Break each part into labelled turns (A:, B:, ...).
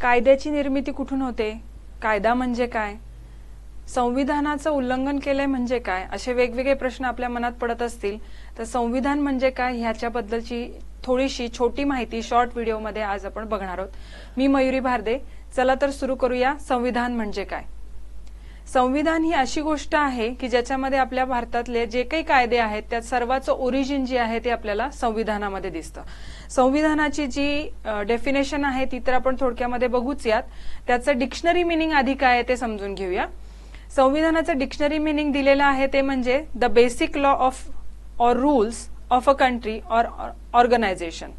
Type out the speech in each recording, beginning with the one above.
A: कायद्याची निर्मिती कुठून होते? कायदा म्हणजे काय? संविधानाचं उल्लंघन केलंय म्हणजे काय? असे वेगवेगळे प्रश्न आपल्या मनात पडत असतील. तर संविधान म्हणजे काय ह्याच्याबद्दलची थोडीशी छोटी माहिती शॉर्ट व्हिडिओमध्ये आज आपण बघणार आहोत. मी मयुरी भारदे. चला तर सुरू करूया संविधान म्हणजे काय? संविधान ही अशी गोष्ट आहे की ज्याच्यामध्ये आपल्या भारतातले जे काही कायदे आहेत त्यात सर्वाचं ओरिजिन जे आहे ते आपल्याला संविधानामध्ये दिसतं. संविधानाची जी डेफिनेशन आहे ती तर आपण थोडक्यामध्ये बघूच यात. त्याचं डिक्शनरी मिनिंग आधी काय आहे ते समजून घेऊया. संविधानाचं डिक्शनरी मिनिंग दिलेलं आहे ते म्हणजे the basic law of or rules of a country or organisation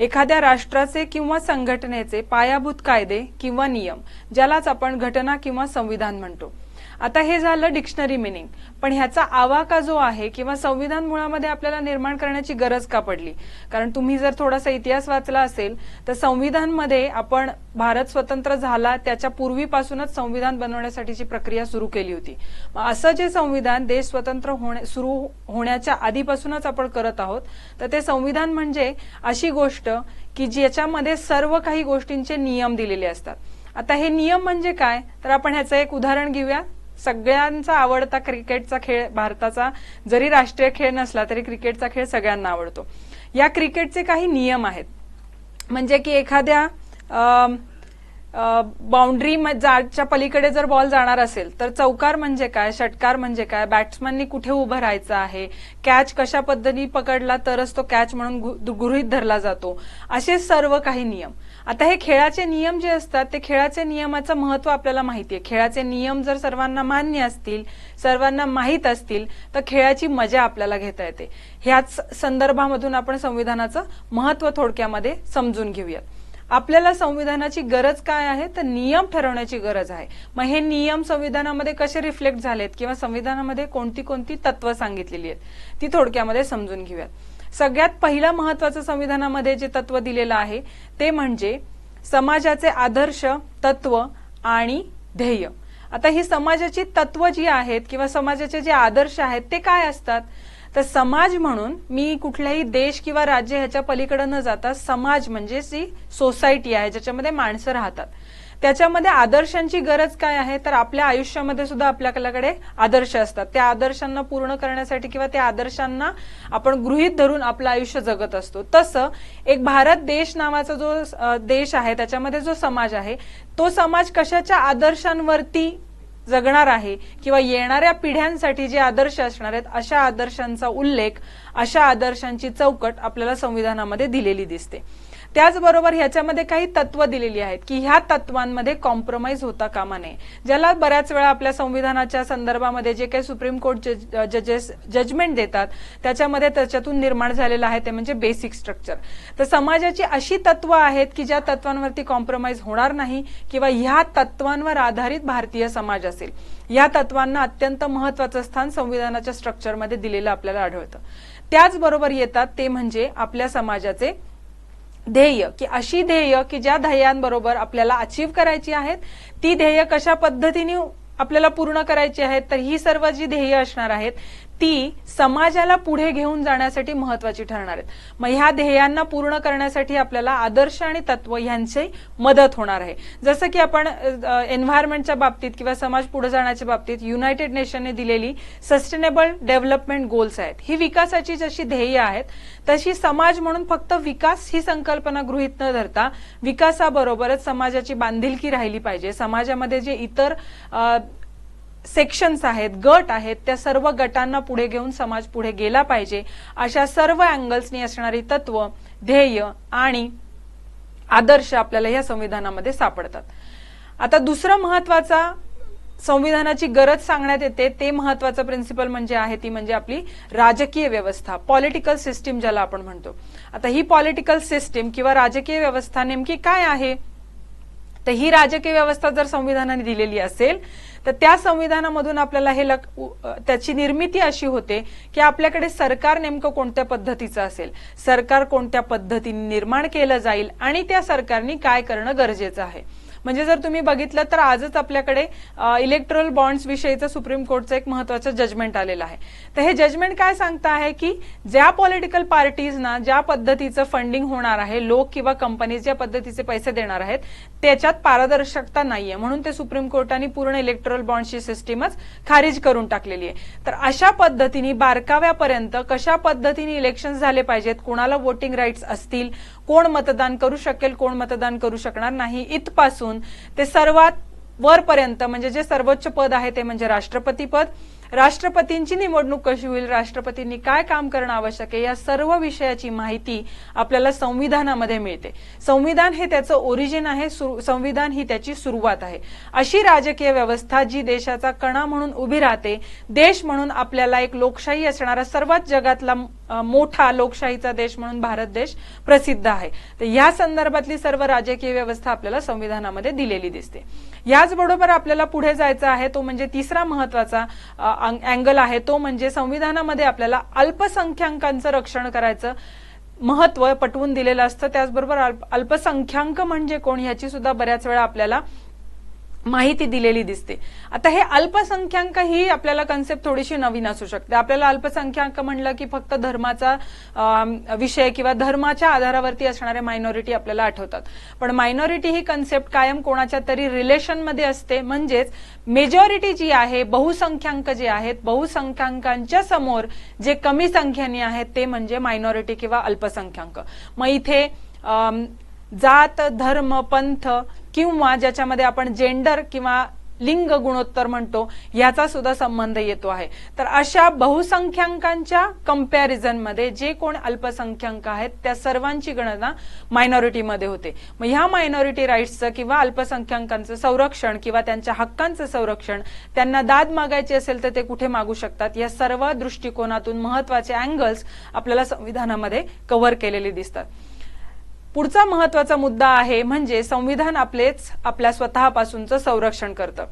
A: एखाद्या राष्ट्राचे किंवा संघटनेचे पायाभूत कायदे किंवा नियम ज्यालाच आपण घटना किंवा संविधान म्हणतो. आता हे झालं डिक्शनरी मिनिंग. पण ह्याचा आवाका जो आहे किंवा संविधान मुळामध्ये आपल्याला निर्माण करण्याची गरज का पडली? कारण तुम्ही जर थोडासा इतिहास वाचला असेल तर संविधानमध्ये आपण भारत स्वतंत्र झाला त्याच्या पूर्वीपासूनच संविधान बनवण्यासाठीची प्रक्रिया सुरू केली होती. असं जे संविधान देश स्वतंत्र होणे सुरू होण्याच्या आधीपासूनच आपण करत आहोत तर ते संविधान म्हणजे अशी गोष्ट की ज्याच्यामध्ये सर्व काही गोष्टींचे नियम दिलेले असतात. आता हे नियम म्हणजे काय? तर आपण ह्याचं एक उदाहरण घेऊया. सगळ्यांचा आवडता क्रिकेटचा खेळ भारताचा जरी राष्ट्रीय खेळ नसला तरी क्रिकेटचा खेळ सगळ्यांना आवडतो. या क्रिकेटचे काही नियम आहेत. म्हणजे की एखाद्या बाउंड्री जाडच्या पलीकडे जर बॉल जाणार असेल तर चौकार म्हणजे काय षटकार म्हणजे काय बॅट्समननी कुठे उभं राहायचं आहे कॅच कशा पद्धतीने पकडला तरच तो कॅच म्हणून गृहित धरला जातो असे सर्व काही नियम. आता हे खेळाचे नियम जे असतात ते खेळाचे नियमाचं महत्त्व आपल्याला माहिती आहे. खेळाचे नियम जर सर्वांना मान्य असतील सर्वांना माहीत असतील तर खेळाची मजा आपल्याला घेता येते. ह्याच संदर्भामधून आपण संविधानाचं महत्त्व थोडक्यामध्ये समजून घेऊयात. आपल्याला संविधानाची गरज काय आहे? तर नियम ठरवण्याची गरज आहे. मग हे नियम संविधानामध्ये कसे रिफ्लेक्ट झालेत? किंवा संविधानामध्ये कोणती कोणती तत्व सांगितलेली आहेत? ती थोडक्यामध्ये समजून घेऊयात. सगळ्यात पहिलं महत्वाचं संविधानामध्ये जे तत्व दिलेलं आहे ते म्हणजे समाजाचे आदर्श तत्व आणि ध्येय. आता ही समाजाची तत्व जी आहेत किंवा समाजाचे जे आदर्श आहेत ते काय असतात? तर समाज म्हणून मी कुठल्याही देश किंवा राज्य ह्याच्या पलीकडे न जाता समाज म्हणजे जी सोसायटी आहे ज्याच्यामध्ये माणसं राहतात. त्याच्यामध्ये आदर्शांची गरज काय आहे? तर आपल्या आयुष्यामध्ये सुद्धा आपल्याकडे आदर्श असतात. त्या आदर्शांना पूर्ण करण्यासाठी किंवा त्या आदर्शांना आपण गृहित धरून आपलं आयुष्य जगत असतो. तसं एक भारत देश नावाचा जो देश आहे त्याच्यामध्ये जो समाज आहे तो समाज कशाच्या आदर्शांवरती जगणार आहे किंवा येणाऱ्या पिढ्यांसाठी जे आदर्श असणार आहेत अशा आदर्शांचा उल्लेख अशा आदर्शांची चौकट आपल्याला संविधानामध्ये दिलेली दिसते. त्याचबरोबर ह्याच्यामध्ये काही तत्व दिलेली आहेत की ह्या तत्वांमध्ये कॉम्प्रोमाइज होता कामा नये. ज्याला बऱ्याच वेळा आपल्या संविधानाच्या संदर्भामध्ये जे काही सुप्रीम कोर्ट जजेस जजमेंट देतात त्याच्यामध्ये त्याच्यातून निर्माण झालेलं आहे ते म्हणजे बेसिक स्ट्रक्चर तर समाजाची अशी तत्व आहेत की ज्या तत्वांवरती कॉम्प्रोमाइज होणार नाही किंवा ह्या तत्वांवर आधारित भारतीय समाज असेल. या तत्वांना अत्यंत महत्वाचं स्थान संविधानाच्या स्ट्रक्चरमध्ये दिलेलं आपल्याला आढळतं. त्याचबरोबर येतात ते म्हणजे आपल्या समाजाचे ध्येय की अशी ध्येय की ज्या ध्येयांबरोबर आपल्याला अचीव करायची आहेत ती ध्येय कशा पद्धतीने आपल्याला पूर्ण करायची आहेत तर ही सर्व जी ध्येय असणार आहेत ती समाजाला पुढे घेऊन जाण्यासाठी महत्वाची ठरणार आहेत. मग ह्या ध्येयांना पूर्ण करण्यासाठी आपल्याला आदर्श आणि तत्व यांची मदत होणार आहे. जसं की आपण एन्व्हायरमेंटच्या बाबतीत किंवा समाज पुढे जाण्याच्या बाबतीत युनायटेड नेशनने दिलेली सस्टेनेबल डेव्हलपमेंट गोल्स आहेत. ही विकासाची जशी ध्येय आहेत तशी समाज म्हणून फक्त विकास ही संकल्पना गृहित न धरता विकासाबरोबरच समाजाची बांधिलकी राहिली पाहिजे. समाजामध्ये जे इतर सेक्शन्स आहेत गट आहेत त्या सर्व गटांना पुढे घेऊन समाज पुढे गेला पाहिजे. अशा सर्व अँगल्सनी असणारी तत्व ध्येय आणि आदर्श आपल्याला या संविधानामध्ये सापडतात. आता दुसरं महत्त्वाचा संविधानाची गरज सांगण्यात येते ते महत्वाचं प्रिन्सिपल म्हणजे आहे ती म्हणजे आपली राजकीय व्यवस्था पॉलिटिकल सिस्टीम ज्याला आपण म्हणतो. आता ही पॉलिटिकल सिस्टीम किंवा राजकीय व्यवस्था नेमकी काय आहे? तर ही राजकीय व्यवस्था जर संविधानाने दिलेली असेल तर त्या संविधानामधून आपल्याला हे लक त्याची निर्मिती अशी होते की आपल्याकडे सरकार नेमकं कोणत्या पद्धतीचं असेल? सरकार कोणत्या पद्धतीने निर्माण केलं जाईल? आणि त्या सरकारने काय करणं गरजेचं आहे? म्हणजे जर तुम्ही बघितलं तर आजच आपल्याकडे इलेक्ट्रल बॉन्ड्स विषयीचं सुप्रीम कोर्टचं एक महत्वाचं जजमेंट आलेलं आहे. तर हे जजमेंट काय सांगतं आहे की ज्या पॉलिटिकल पार्टीजना ज्या पद्धतीचं फंडिंग होणार आहे लोक किंवा कंपनीज ज्या पद्धतीचे पैसे देणार आहेत त्याच्यात पारदर्शकता नाहीये. म्हणून ते सुप्रीम कोर्टाने पूर्ण इलेक्ट्रल बॉन्डची सिस्टीमच खारिज करून टाकलेली आहे. तर अशा पद्धतीने बारकाव्यापर्यंत कशा पद्धतीने इलेक्शन झाले पाहिजेत कोणाला वोटिंग राईट्स असतील कोण मतदान करू शकेल कोण मतदान करू शकणार नाही. इथपासून ते सर्वात वरपर्यंत म्हणजे जे सर्वोच्च पद आहे ते म्हणजे राष्ट्रपती पद. राष्ट्रपतींची निवडणूक कशी होईल राष्ट्रपतींनी काय काम करणं आवश्यक आहे या सर्व विषयाची माहिती आपल्याला संविधानामध्ये मिळते. संविधान हे त्याचं ओरिजिन आहे सु- संविधान ही त्याची सुरुवात आहे. अशी राजकीय व्यवस्था जी देशाचा कणा म्हणून उभी राहते देश म्हणून आपल्याला एक लोकशाही असणारा सर्वात जगातला मोठा लोकशाहीचा देश म्हणून भारत देश प्रसिद्ध आहे. तर या संदर्भातली सर्व राजकीय व्यवस्था आपल्याला संविधानामध्ये दिलेली दिसते. याचबरोबर आपल्याला पुढे जायचं आहे तो म्हणजे तिसरा महत्त्वाचा अँगल आहे तो म्हणजे संविधानामध्ये आपल्याला अल्पसंख्याकांचं रक्षण करायचं महत्त्व पटवून दिलेलं असतं. त्याचबरोबर अल्प- अल्पसंख्याक म्हणजे कोण ह्याची सुद्धा बऱ्याच वेळा आपल्याला माहिती दिलेली दिसते. आता हे अल्पसंख्याक ही आपल्याला कन्सेप्ट थोडीशी नवीन असू शकते. आपल्याला अल्पसंख्याक म्हणलं की फक्त धर्माचा विषय किंवा धर्माच्या आधारावरती असणाऱ्या मायनॉरिटी आपल्याला आठवतात. पण मायनॉरिटी ही कन्सेप्ट कायम कोणाच्या तरी रिलेशनमध्ये असते. म्हणजेच मेजॉरिटी जी आहे बहुसंख्याक जे आहेत बहुसंख्याकांच्या समोर जे कमी संख्येने आहेत ते म्हणजे मायनॉरिटी किंवा अल्पसंख्याक. मग इथे जात धर्म पंथ किंवा ज्याच्यामध्ये आपण जेंडर किंवा लिंग गुणोत्तर म्हणतो याचा सुद्धा संबंध येतो आहे. तर अशा बहुसंख्याकांच्या कंपॅरिझनमध्ये जे कोण अल्पसंख्याक आहेत त्या सर्वांची गणना मायनॉरिटीमध्ये होते. मग ह्या मायनॉरिटी राईट्सचं किंवा अल्पसंख्याकांचं संरक्षण किंवा त्यांच्या हक्कांचं संरक्षण त्यांना दाद मागायची असेल तर ते कुठे मागू शकतात? या सर्व दृष्टिकोनातून महत्त्वाचे अँगल्स आपल्याला संविधानामध्ये कव्हर केलेले दिसतात. पुढचा महत्त्वाचा मुद्दा आहे म्हणजे संविधान आपलेच आपल्या स्वतःपासूनचं संरक्षण करतं.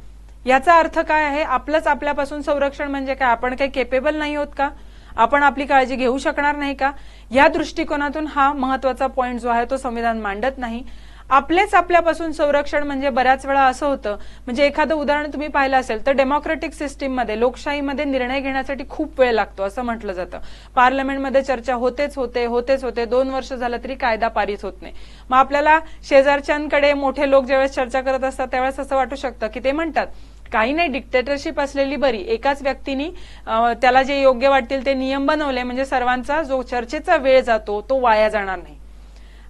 A: याचा अर्थ काय आहे? आपलंच आपल्यापासून संरक्षण म्हणजे काय? आपण काही केपेबल नाही होत का? आपण आपली काळजी घेऊ शकणार नाही का? या दृष्टिकोनातून हा महत्त्वाचा पॉईंट जो आहे तो संविधान मांडत नाही. आपलेच आपल्यापासून संरक्षण म्हणजे बऱ्याच वेळा असं होतं. म्हणजे एखादं उदाहरण तुम्ही पाहिलं असेल तर डेमोक्रेटिक सिस्टीममध्ये लोकशाहीमध्ये निर्णय घेण्यासाठी खूप वेळ लागतो असं म्हटलं जातं. पार्लमेंटमध्ये चर्चा होतेच होते होतेच होते दोन वर्ष झालं तरी कायदा पारित होत नाही. मग आपल्याला शेजारच्यांकडे मोठे लोक ज्यावेळेस चर्चा करत असतात त्यावेळेस असं वाटू शकतं की ते म्हणतात काही नाही डिक्टेटरशिप असलेली बरी एकाच व्यक्तीने त्याला जे योग्य वाटतील ते नियम बनवले म्हणजे सर्वांचा जो चर्चेचा वेळ जातो तो वाया जाणार नाही.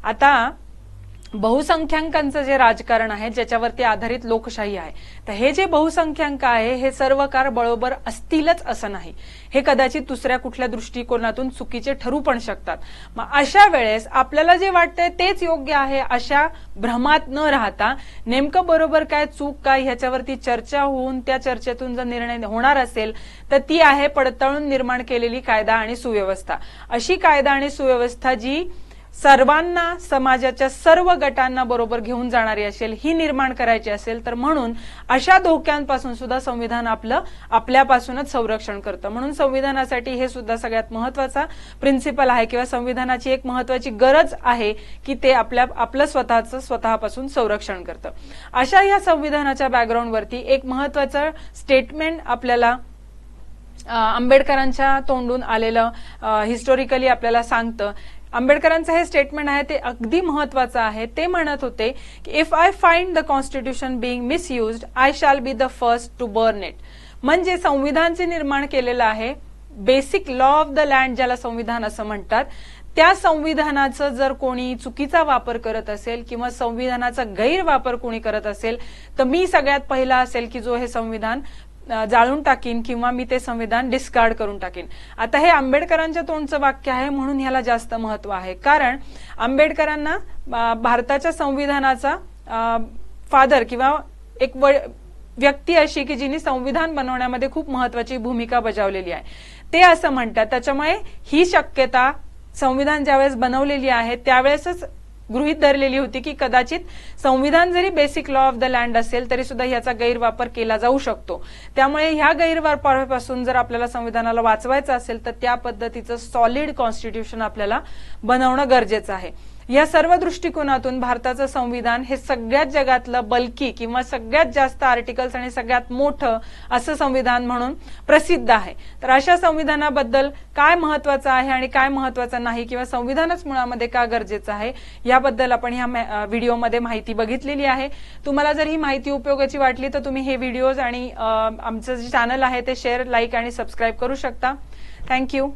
A: आता बहुसंख्याकांचं जे राजकारण आहे ज्याच्यावरती आधारित लोकशाही आहे तर हे जे बहुसंख्याक आहे हे सर्व कार बरोबर असतीलच असं नाही. हे कदाचित दुसऱ्या कुठल्या दृष्टिकोनातून चुकीचे ठरू पण शकतात. मग अशा वेळेस आपल्याला जे वाटतंय तेच योग्य आहे अशा भ्रमात न राहता नेमकं बरोबर काय चूक काय ह्याच्यावरती चर्चा होऊन त्या चर्चेतून जर निर्णय होणार असेल तर ती आहे पडताळून निर्माण केलेली कायदा आणि सुव्यवस्था. अशी कायदा आणि सुव्यवस्था जी सर्वांना समाजाच्या सर्व गटांना बरोबर घेऊन जाणारी असेल ही निर्माण करायची असेल तर म्हणून अशा धोक्यांपासून सुद्धा संविधान आपलं आपल्यापासूनच संरक्षण करतं. म्हणून संविधानासाठी हे सुद्धा सगळ्यात महत्त्वाचा प्रिन्सिपल आहे किंवा संविधानाची एक महत्वाची गरज आहे की ते आपल्या आपलं स्वतःचं स्वतःपासून संरक्षण करतं. अशा या संविधानाच्या बॅकग्राऊंडवरती एक महत्वाचं स्टेटमेंट आपल्याला आंबेडकरांच्या तोंडून आलेलं हिस्टोरिकली आपल्याला सांगतं आंबेडकरांचं हे स्टेटमेंट आहे ते अगदी महत्वाचं आहे. ते म्हणत होते की if I find the constitution being misused I shall be the first to burn it म्हणजे संविधानचे निर्माण केलेलं आहे basic law of the land ज्याला संविधान असं म्हणतात त्या संविधानाचं जर कोणी चुकीचा वापर करत असेल किंवा संविधानाचा गैरवापर कोणी करत असेल तर मी सगळ्यात पहिला असेल की जो हे संविधान जाळून टाकीन किंवा मी ते संविधान डिस्कार्ड करून टाकीन. आता हे आंबेडकरांच्या तोंडचं वाक्य आहे म्हणून ह्याला जास्त महत्त्व आहे. कारण आंबेडकरांना भारताच्या संविधानाचा फादर किंवा एक व- व्यक्ती अशी की जिने संविधान बनवण्यामध्ये खूप महत्वाची भूमिका बजावलेली आहे. ते असं म्हणतात त्याच्यामुळे ही शक्यता संविधान ज्यावेळेस बनवलेली आहे त्यावेळेसच गृहीत धरलेली होती की कदाचित संविधान जरी basic law of the land असेल तरी सुद्धा याचा गैरवापर केला जाऊ शकतो. त्यामुळे ह्या गैरवापरापासून जर आपल्याला संविधानाला वाचवायचं असेल तर त्या पद्धतीचं सॉलिड कॉन्स्टिट्यूशन आपल्याला बनवणं गरजेचं आहे. या सर्व दृष्टिकोनातून भारताचं संविधान हे सगळ्यात जगातलं बल्की किंवा सगळ्यात जास्त आर्टिकल्स आणि सगळ्यात मोठं असं संविधान म्हणून प्रसिद्ध आहे. तर अशा संविधानाबद्दल काय महत्वाचं आहे आणि काय महत्वाचं नाही किंवा संविधानच मुळामध्ये का गरजेचं आहे याबद्दल आपण ह्या व्हिडिओमध्ये माहिती बघितलेली आहे. तुम्हाला जर ही माहिती उपयोगाची वाटली तर तुम्ही हे व्हिडिओज आणि आमचं जे चॅनल आहे ते शेअर लाईक आणि सबस्क्राईब करू शकता. थँक्यू.